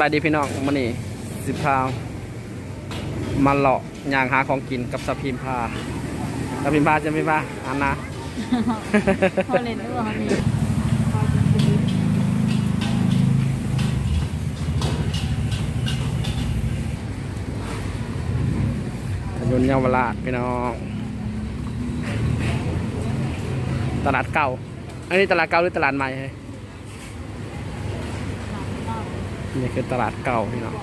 บายดีพี่น้องมันนี่สิพามาเลาะย่างหาของกินกับสะพิมพาสะพิมพาจะไม่พาอันนะพอเล่นด้วยเขามีถนนเยาวราชพี่น้อง ตลาดเก่า อันนี้ตลาดเก่าหรือตลาดใหม่เฮ้ย นี่คือตลาดเก่าพี่น้อง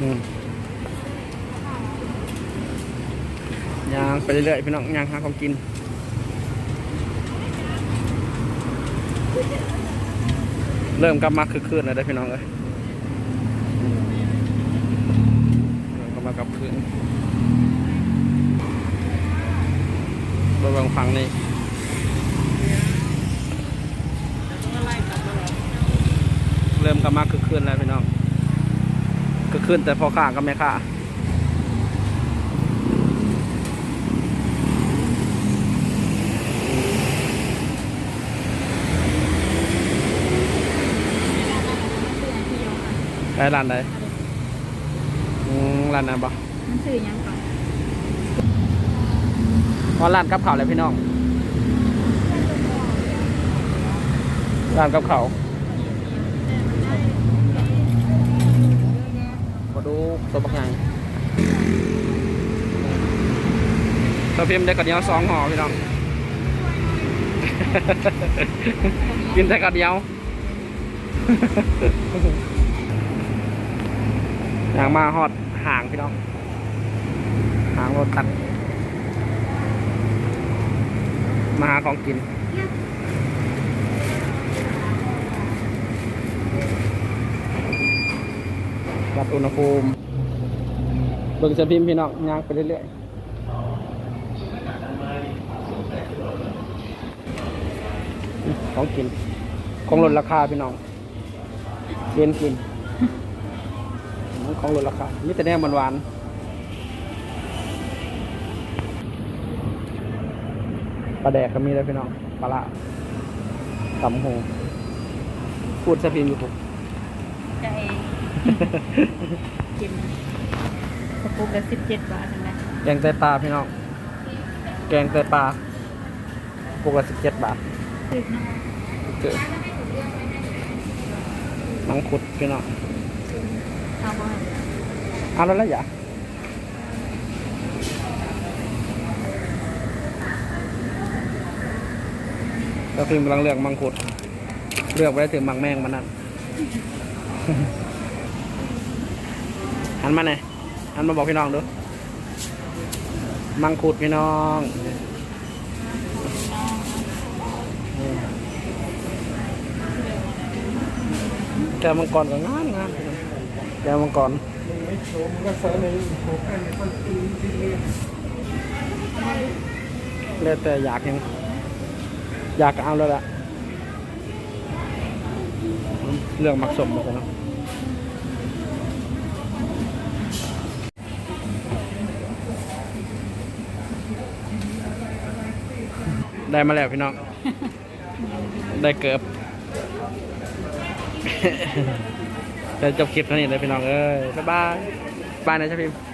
อืมย่างไปเรื่อยๆพี่น้องยางหาของกินเริ่มกลับมาคือคืนแล้วได้พี่น้องเลยเริ่มกลับมากับคืน ริเวณฝั่งนี้เริ่มกลับมากคือคืนแล้วพี่น้องคือคืนแต่พอข้าก็ไม่ข้าไปร้านใดอืมร้านนั้นปะมันสื่อยัง ก่อร้านกับข้าวเลยพี่น้องร้านกับข้าวมาดูตัวบักใหญ่ตัวพิมพ์ได้กระเดียวสองห่อพี่น้อง กินแต่กระเดียว อย่างมาฮอดห่างพี่น้องห่างรถตัด มาหาของกิน วัดอุณหภูมิ เบิ่งสะพิมพ์พี่น้องย่างไปเรื่อยๆของกิน ของลดราคาพี่น้องเรียนกิน ของลดราคามีแต่แนวหวานๆ ปลาแดกก็มีแล้วพี่น้องปลาละตำหงพูดสะพิมพ์อยู่ผมจะเองกินกระปุกละสิบเจ็ดบาทนั่นแหละแกงไตปลาพี่น้องแกงไตปลาปกละสิบเจ็ดบาทถึกนะเกิดมังคุดพี่น้องเอาบ่เอาแล้วละอย่า เราพิมพ์กำลังเลือกมังคุด เลือกไว้ถึงมังแมงมันนั่นหันมาไหนอยหันมาบอกพี่น้องดู มังคุดพี่น้องแกมังกรก็งามงามพี่น้องแกมังกรแล้วแต่อยากยัง อยากก็เอาแล้วล่ะเรื่องมักสมหมดแล้วเนาะได้มาแล้วพี่น้อง ได้เกือบจะจบคลิปเท่านี้เลยพี่น้องเอ้ย บ๊ายบายบายนะเจ้าพิมพ์